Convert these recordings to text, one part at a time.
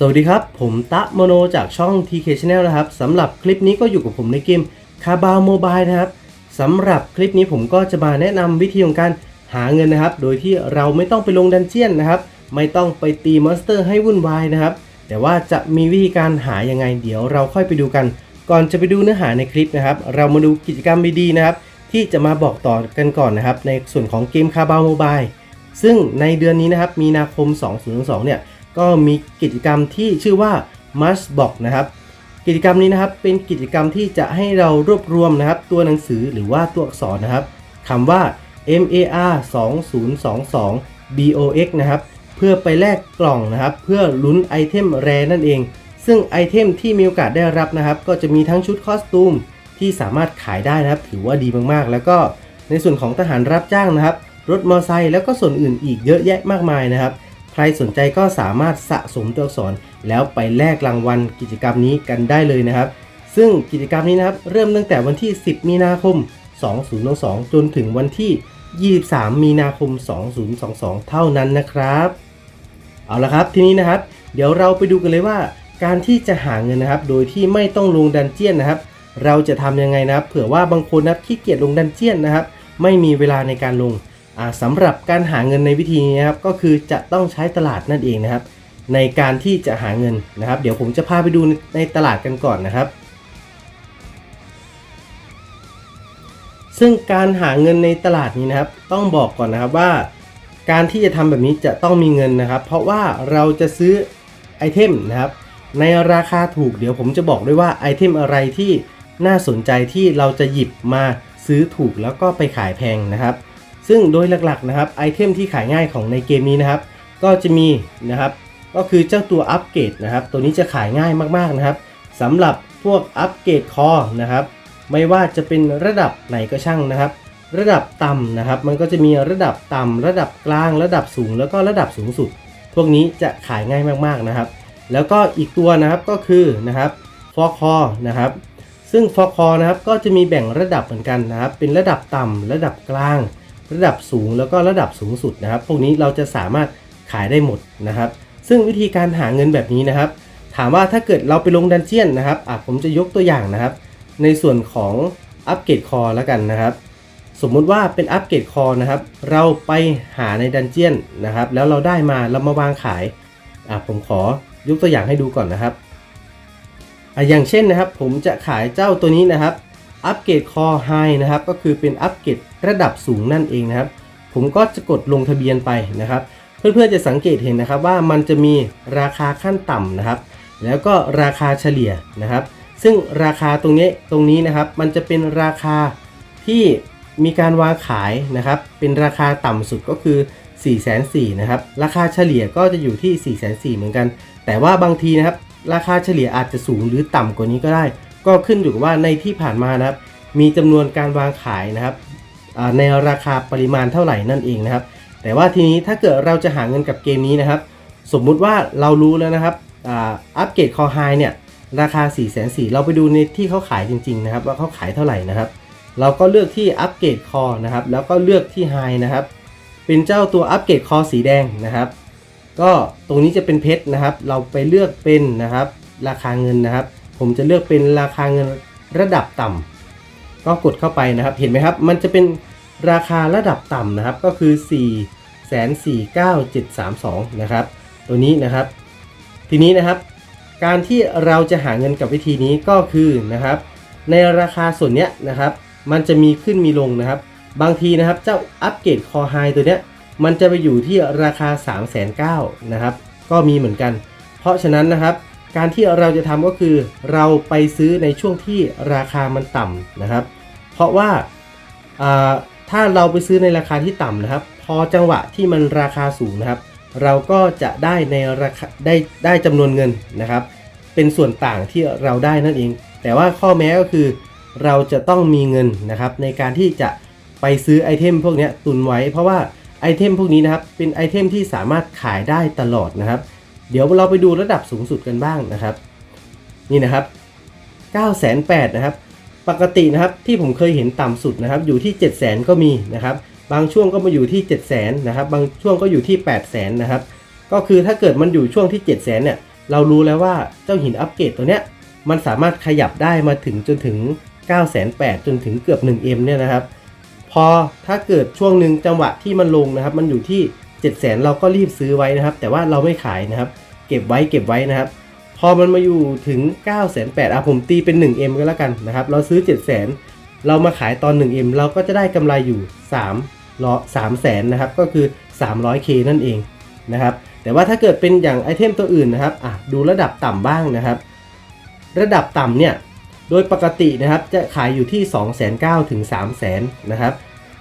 สวัสดีครับ ผมตะโมโนจากช่อง TK Channel นะครับสำหรับคลิปนี้ก็อยู่กับผมในเกมคาบาวโมบายนะครับสำหรับคลิปนี้ผมก็จะมาแนะนำวิธีของการหาเงินนะครับ โดยที่เราไม่ต้องไปลงดันเจียนนะครับ ไม่ต้องไปตีมอนสเตอร์ให้วุ่นวายนะครับ แต่ว่าจะมีวิธีการหายังไงเดี๋ยวเราค่อยไปดูกัน ก่อนจะไปดูเนื้อหาในคลิปนะครับ เรามาดูกิจกรรมดีๆนะครับ ที่จะมาบอกต่อกันก่อนนะครับ ในส่วนของเกมคาบาวโมบายซึ่งในเดือนนี้นะครับมีนาคม 2022เนี่ย ก็มีกิจกรรมที่ชื่อว่า Must Box นะครับ กิจกรรมนี้นะครับเป็นกิจกรรมที่จะให้เรารวบรวมนะครับตัวหนังสือหรือว่าตัวอักษรนะครับคำว่า MAR 2022 BOX นะครับเพื่อไปแลกกล่องนะครับ เพื่อลุ้นไอเทมแรนั่นเอง ซึ่งไอเทมที่มีโอกาสได้รับนะครับ ก็จะมีทั้งชุดคอสตูมที่สามารถขายได้นะครับ ถือว่าดีมากๆ แล้วก็ในส่วนของทหารรับจ้างนะครับ รถมอเตอร์ไซค์แล้วก็ส่วนอื่นอีกเยอะแยะมากมายนะครับ รสนใจก็สามารถสะสมตัวอักษร แล้วไปแลกรางวัลกิจกรรมนี้กันได้เลยนะครับ ซึ่งกิจกรรมนี้นะครับเริ่มตั้งแต่วันที่ 10 มีนาคม 2022 จนถึงวันที่ 23 มีนาคม 2022 เท่านั้นนะครับ เอาละครับทีนี้นะครับ เดี๋ยวเราไปดูกันเลยว่า การที่จะหาเงินนะครับ โดยที่ไม่ต้องลงดันเจียนนะครับ เราจะทำยังไงนะครับ เผื่อว่าบางคนนะครับขี้เกียจลงดันเจียนนะครับ ไม่มีเวลาในการลง สำหรับการหาเงินในวิธีนี้นะครับก็คือจะต้องใช้ตลาดนั่นเองนะครับ ในการที่จะหาเงินนะครับ เดี๋ยวผมจะพาไปดูในตลาดกันก่อนนะครับ ซึ่งการหาเงินในตลาดนี้นะครับ ต้องบอกก่อนนะครับว่า การที่จะทำแบบนี้จะต้องมีเงินนะครับ เพราะว่าเราจะซื้อไอเทมนะครับ ในราคาถูกเดี๋ยวผมจะบอกด้วยว่าไอเทมอะไรที่น่าสนใจที่เราจะหยิบมาซื้อถูกแล้วก็ไปขายแพงนะครับ ซึ่งโดยหลักๆนะครับไอเทมที่ขายง่ายของในเกมนี้นะครับ ก็จะมีนะครับ ก็คือเจ้าตัวอัปเกรดนะครับ ตัวนี้จะขายง่ายมากๆนะครับสำหรับพวกอัปเกรดคอนะครับ ไม่ว่าจะเป็นระดับไหนก็ช่างนะครับ ระดับต่ำนะครับ มันก็จะมีระดับต่ำระดับกลาง ระดับสูง แล้วก็ระดับสูงสุด พวกนี้จะขายง่ายมากๆนะครับ แล้วก็อีกตัวนะครับก็คือนะครับฟอคอนะครับซึ่งฟอคอนะครับก็จะมีแบ่งระดับเหมือนกันนะครับ เป็นระดับต่ำระดับกลาง ระดับสูงแล้วก็ระดับสูงสุดนะครับ พวกนี้เราจะสามารถขายได้หมดนะครับ ซึ่งวิธีการหาเงินแบบนี้นะครับ ถามว่าถ้าเกิดเราไปลงดันเจียนนะครับอะผมจะยกตัวอย่างนะครับ ในส่วนของอัปเกรดคอแล้วกันนะครับ สมมุติว่าเป็นอัปเกรดคอนะครับ เราไปหาในดันเจียนนะครับ แล้วเราได้มาเรามาวางขายอะผมขอยกตัวอย่างให้ดูก่อนนะครับอะอย่างเช่นนะครับ ผมจะขายเจ้าตัวนี้นะครับ อัปเกรดคอไฮนะครับ ก็คือเป็นอัปเกรดระดับสูงนั่นเองนะครับ ผมก็จะกดลงทะเบียนไปนะครับ เพื่อนๆจะสังเกตเห็นนะครับว่ามันจะมีราคาขั้นต่ำนะครับ แล้วก็ราคาเฉลี่ยนะครับ ซึ่งราคาตรงนี้ตรงนี้นะครับ มันจะเป็นราคาที่มีการวางขายนะครับ เป็นราคาต่ำสุดก็คือ4 4 0 0 0นะครับ ราคาเฉลี่ยก็จะอยู่ที่ 4 4 0 0 0เหมือนกัน แต่ว่าบางทีนะครับ ราคาเฉลี่ยอาจจะสูงหรือต่ำกว่านี้ก็ได้ ก็ขึ้นอยู่กับว่าในที่ผ่านมานะครับ มีจำนวนการวางขายนะครับในราคาปริมาณเท่าไหร่นั่นเองนะครับ แต่ว่าทีนี้ถ้าเกิดเราจะหาเงินกับเกมนี้นะครับ สมมุติว่าเรารู้แล้วนะครับอัปเกรดคอไฮเนี่ยราคา 4 4 0 0 0เราไปดูในที่เขาขายจริงๆนะครับ ว่าเขาขายเท่าไหร่นะครับ เราก็เลือกที่อัปเกรดคอนะครับ แล้วก็เลือกที่ไฮนะครับ เป็นเจ้าตัวอัปเกรดคอสีแดงนะครับ ก็ตรงนี้จะเป็นเพชรนะครับ เราไปเลือกเป็นนะครับ ราคาเงินนะครับ ผมจะเลือกเป็นราคาเงินระดับต่ำก็กดเข้าไปนะครับ เห็นไหมครับ มันจะเป็นราคาระดับต่ำนะครับ ก็คือ 4 4 9 7 3 2 นะครับ ตัวนี้นะครับ ทีนี้นะครับ การที่เราจะหาเงินกับวิธีนี้ก็คือนะครับ ในราคาส่วนเนี้ยนะครับ มันจะมีขึ้นมีลงนะครับ บางทีนะครับเจ้าอัปเกรดคอไฮตัวเนี้ย มันจะไปอยู่ที่ราคา 3 9 0 0 0นะครับ ก็มีเหมือนกัน เพราะฉะนั้นนะครับ การที่เราจะทำก็คือ เราไปซื้อในช่วงที่ราคามันต่ำนะครับ เพราะว่าถ้าเราไปซื้อในราคาที่ต่ำนะครับ พอจังหวะที่มันราคาสูงนะครับ เราก็จะได้ในราคาได้ได้จำนวนเงินนะครับ เป็นส่วนต่างที่เราได้นั่นเอง แต่ว่าข้อแม้ก็คือ เราจะต้องมีเงินนะครับ ในการที่จะไปซื้อไอเทมพวกนี้ตุนไว้ เพราะว่าไอเทมพวกนี้นะครับเป็นไอเทมที่สามารถขายได้ตลอดนะครับ เดี๋ยวเราไปดูระดับสูงสุดกันบ้างนะครับ นี่นะครับ9 8 0 0 0นะครับ ปกตินะครับที่ผมเคยเห็นต่ำสุดนะครับ อยู่ที่ 7 0 0 0 0 0 ก็มีนะครับ บางช่วงก็มาอยู่ที่ 7 0 0 0 0 0นะครับ บางช่วงก็อยู่ที่ 8 0 0 0 0 0นะครับ ก็คือถ้าเกิดมันอยู่ช่วงที่ 7 0 0 0 0 0เนี่ย เรารู้แล้วว่าเจ้าหินอัปเกรดตัวเนี้ย มันสามารถขยับได้มาถึงจนถึง9 8 0 0 0จนถึงเกือบ 1M เนี่ยนะครับ พอถ้าเกิดช่วงหนึ่งจังหวะที่มันลงนะครับ มันอยู่ที่ 7 0 0 0 0เราก็รีบซื้อไว้นะครับ แต่ว่าเราไม่ขายนะครับ เก็บไว้เก็บไว้นะครับ พอมันมาอยู่ถึง 9 8 0 0 0อะผมตีเป็น 1M ก็แล้วกันนะครับ เราซื้อ 7 0 0 0 0 0เรามาขายตอน 1M เราก็จะได้กำไรอยู่3ล้อ3แสนนะครับ ก็คือ 300K นั่นเองนะครับ แต่ว่าถ้าเกิดเป็นอย่างไอเทมตัวอื่นนะครับอะดูระดับต่ำบ้างนะครับ ระดับต่ำเนี่ยโดยปกตินะครับจะขายอยู่ที่ 2 9 0 0 0ถึง3 0 0 0 0นะครับ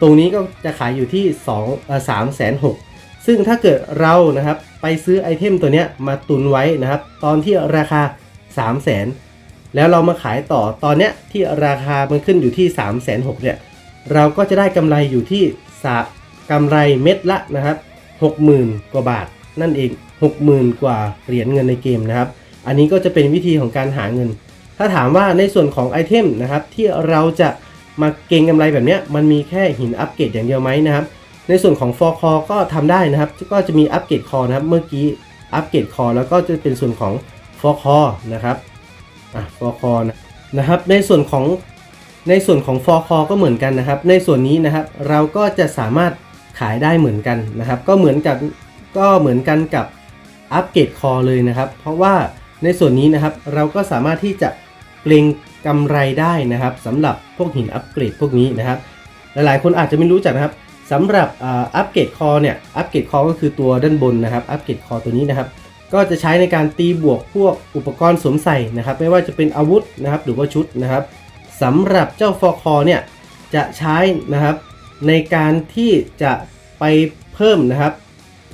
ตรงนี้ก็จะขายอยู่ที่2เอ่อ3 6 0 0 ซึ่งถ้าเกิดเรานะครับไปซื้อไอเทมตัวเนี้ยมาตุนไว้นะครับ ตอนที่ราคา 3 0 0 0 0 0แล้วเรามาขายต่อตอนเนี้ยที่ราคามันขึ้นอยู่ที่ 3 6 0 0 0เนี่ยเราก็จะได้กำไรอยู่ที่สะกำไรเม็ดละนะครับ 60,000 กว่าบาท นั่นเอง 60,000 กว่าเหรียญเงินในเกมนะครับ อันนี้ก็จะเป็นวิธีของการหาเงิน ถ้าถามว่าในส่วนของไอเทมนะครับที่เราจะมาเก็งกำไรแบบนี้มันมีแค่หินอัปเกรดอย่างเดียวไหมนะครับ ในส่วนของฟอร์คอก็ทำได้นะครับ ก็จะมีอัปเกรดคอนะครับ เมื่อกี้อัปเกรดคอแล้วก็จะเป็นส่วนของฟอร์คอนะครับ อะฟอร์คอนะนะครับ ในส่วนของในส่วนของฟอร์คอก็เหมือนกันนะครับ ในส่วนนี้นะครับ เราก็จะสามารถขายได้เหมือนกันนะครับ ก็เหมือนกับก็เหมือนกันกับอัปเกรดคอเลยนะครับ เพราะว่าในส่วนนี้นะครับเราก็สามารถที่จะเกรงกำไรได้นะครับสำหรับพวกหินอัปเกรดพวกนี้นะครับ หลายๆ คนอาจจะไม่รู้จักนะครับ สำหรับอัปเกรดคอเนี่ยอัปเกรดคอก็คือตัวด้านบนนะครับอัปเกรดคอตัวนี้นะครับ ก็จะใช้ในการตีบวกพวกอุปกรณ์สวมใส่นะครับ ไม่ว่าจะเป็นอาวุธนะครับหรือว่าชุดนะครับสำหรับเจ้าฟอร์คอเนี่ยจะใช้นะครับในการที่จะไปเพิ่มนะครับ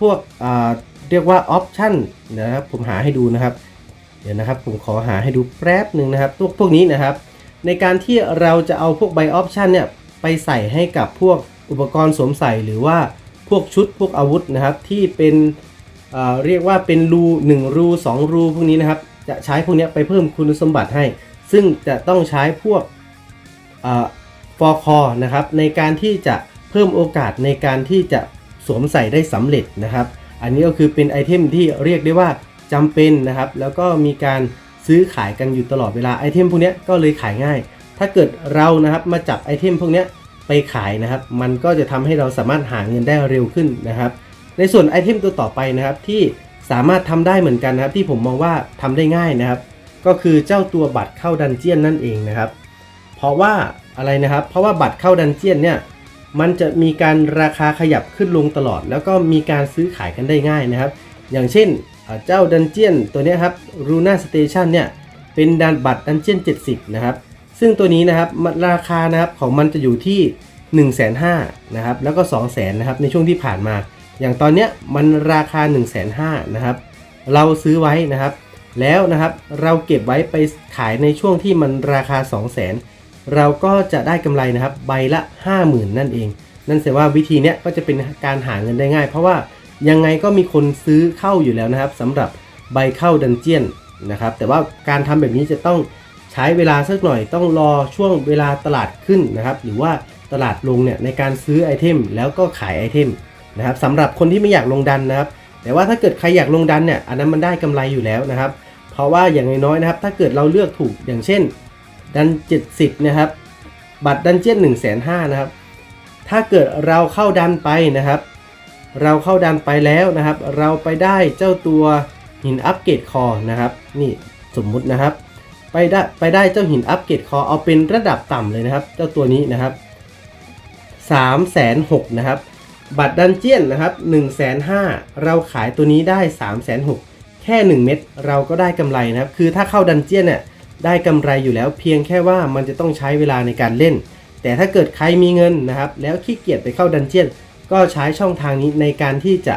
พวกอ่าเรียกว่าออปชั่นนะครับผมหาให้ดูนะครับ เดี๋ยวนะครับผมขอหาให้ดูแป๊บหนึ่งนะครับพวกพวกนี้นะครับ ในการที่เราจะเอาพวกใบออปชันเนี่ยไปใส่ให้กับพวก อุปกรณ์สวมใส่หรือว่าพวกชุดพวกอาวุธนะครับ ที่เป็นเเรียกว่าเป็นรู1รู2 รูพวกนี้นะครับ จะใช้พวกนี้ไปเพิ่มคุณสมบัติให้ ซึ่งจะต้องใช้พวกฟอร์คอนะครับในการที่จะเพิ่มโอกาสในการที่จะสวมใส่ได้สำเร็จนะครับ อันนี้ก็คือเป็นไอเทมที่เรียกได้ว่าจำเป็นนะครับ แล้วก็มีการซื้อขายกันอยู่ตลอดเวลาไอเทมพวกนี้ก็เลยขายง่าย ถ้าเกิดเรานะครับมาจับไอเทมพวกนี้ ไปขายนะครับ มันก็จะทำให้เราสามารถหาเงินได้เร็วขึ้นนะครับ ในส่วนไอเทมตัวต่อไปนะครับที่สามารถทำได้เหมือนกันนะครับ ที่ผมมองว่าทำได้ง่ายนะครับ ก็คือเจ้าตัวบัตรเข้าดันเจียนนั่นเองนะครับ เพราะว่าอะไรนะครับ เพราะว่าบัตรเข้าดันเจียนเนี่ยมันจะมีการราคาขยับขึ้นลงตลอด แล้วก็มีการซื้อขายกันได้ง่ายนะครับ อย่างเช่นเจ้าดันเจียนตัวนี้ครับรูน่าสเตชันเนี่ยเป็นดันบัตรดันเจียน70 นะครับ ซึ่งตัวนี้นะครับราคานะครับของมันจะอยู่ที่1 5 0 0 0 0นะครับแล้วก็2 0 0 0 0 0นะครับในช่วงที่ผ่านมา อย่างตอนเนี้ยมันราคา1 5 0 0 0 0นะครับเราซื้อไว้นะครับ แล้วนะครับเราเก็บไว้ไปขายในช่วงที่มันราคา 2 0 0 0 0 0เราก็จะได้กำไรนะครับใบละ 50,000 นั่นเอง นั่นแสดงว่าวิธีเนี้ยก็จะเป็นการหาเงินได้ง่าย เพราะว่ายังไงก็มีคนซื้อเข้าอยู่แล้วนะครับสำหรับใบเข้าดันเจียนนะครับแต่ว่าการทำแบบนี้จะต้อง ใช้เวลาสักหน่อยต้องรอช่วงเวลาตลาดขึ้นนะครับ หรือว่าตลาดลงเนี่ยในการซื้อไอเทมแล้วก็ขายไอเทมนะครับสำหรับคนที่ไม่อยากลงดันนะครับ แต่ว่าถ้าเกิดใครอยากลงดันเนี่ยอันนั้นมันได้กำไรอยู่แล้วนะครับ เพราะว่าอย่างน้อยๆนะครับ ถ้าเกิดเราเลือกถูกอย่างเช่นดัน 70 นะครับ บัตรดันเจียน1 5 0 0 0นะครับ ถ้าเกิดเราเข้าดันไปนะครับ เราเข้าดันไปแล้วนะครับ เราไปได้เจ้าตัวหินอัปเกรดคอนะครับ นี่สมมุตินะครับ ไปได้ไปได้เจ้าหินอัปเกรดคอเอาเป็นระดับต่ำเลยนะครับ เจ้าตัวนี้นะครับ3 6 0 0 0นะครับ บัตรดันเจียนนะครับ1 5 0 0 0เราขายตัวนี้ได้ 3 6 0 0 0แค่ 1 เม็ดเราก็ได้กำไรนะครับ คือถ้าเข้าดันเจียนเนี่ยได้กำไรอยู่แล้วเพียงแค่ว่ามันจะต้องใช้เวลาในการเล่น แต่ถ้าเกิดใครมีเงินนะครับ แล้วขี้เกียจไปเข้าดันเจียน ก็ใช้ช่องทางนี้ในการที่จะ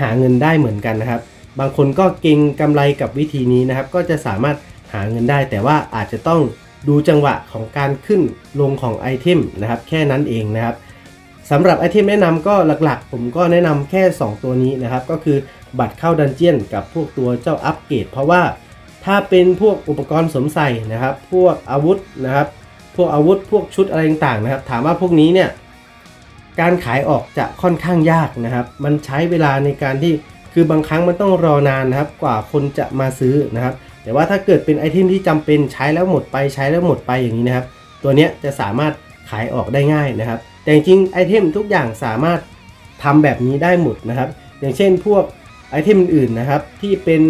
หาเงินได้เหมือนกันนะครับ บางคนก็เก่งกำไรกับวิธีนี้นะครับ ก็จะสามารถ หาเงินได้ แต่ว่าอาจจะต้องดูจังหวะของการขึ้นลงของไอเทมนะครับแค่นั้นเองนะครับสำหรับไอเทมแนะนำก็หลักๆ ผมก็แนะนำแค่ 2 ตัวนี้นะครับ ก็คือบัตรเข้าดันเจียนกับพวกตัวเจ้าอัปเกรดเพราะว่าถ้าเป็นพวกอุปกรณ์สวมใส่นะครับ พวกอาวุธนะครับ พวกอาวุธพวกชุดอะไรต่างๆนะครับ ถามว่าพวกนี้เนี่ยการขายออกจะค่อนข้างยากนะครับ มันใช้เวลาในการที่คือบางครั้งมันต้องรอนานนะครับ กว่าคนจะมาซื้อนะครับ แต่ว่าถ้าเกิดเป็นไอเทมที่จำเป็นใช้แล้วหมดไปใช้แล้วหมดไปอย่างนี้นะครับ ตัวเนี้ยจะสามารถขายออกได้ง่ายนะครับ แต่จริงไอเทมทุกอย่างสามารถทำแบบนี้ได้หมดนะครับ อย่างเช่นพวกไอเทมอื่นนะครับที่เป็น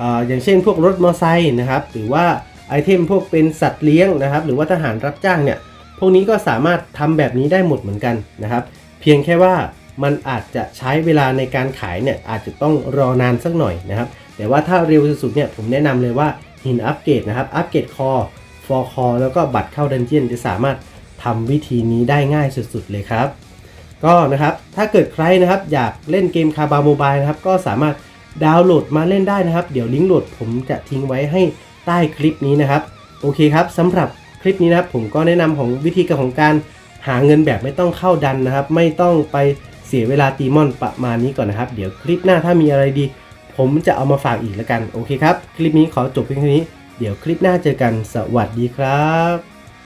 อออย่างเช่นพวกรถมอเตอร์ไซค์นะครับ หรือว่าไอเทมพวกเป็นสัตว์เลี้ยงนะครับ หรือว่าทหารรับจ้างเนี่ยพวกนี้ก็สามารถทำแบบนี้ได้หมดเหมือนกันนะครับ เพียงแค่ว่า มันอาจจะใช้เวลาในการขายเนี่ยอาจจะต้องรอนานสักหน่อยนะครับ แต่ว่าถ้าเร็วสุดเนี่ยผมแนะนำเลยว่าหินอัปเกรดนะครับอัปเกรดคอฟอร์คอแล้วก็บัตรเข้าดันเจียนจะสามารถทำวิธีนี้ได้ง่ายสุดๆเลยครับ ก็นะครับถ้าเกิดใครนะครับอยากเล่นเกมคาบาโมบายนะครับก็สามารถดาวน์โหลดมาเล่นได้นะครับ เดี๋ยวลิงก์โหลดผมจะทิ้งไว้ให้ใต้คลิปนี้นะครับ โอเคครับสำหรับคลิปนี้นะครับผมก็แนะนำของวิธีการของการหาเงินแบบไม่ต้องเข้าดันนะครับ ไม่ต้องไป เสียเวลาตีมอนประมาณนี้ก่อนนะครับ เดี๋ยวคลิปหน้าถ้ามีอะไรดี ผมจะเอามาฝากอีกแล้วกัน โอเคครับ คลิปนี้ขอจบเพียงเท่านี้ เดี๋ยวคลิปหน้าเจอกัน สวัสดีครับ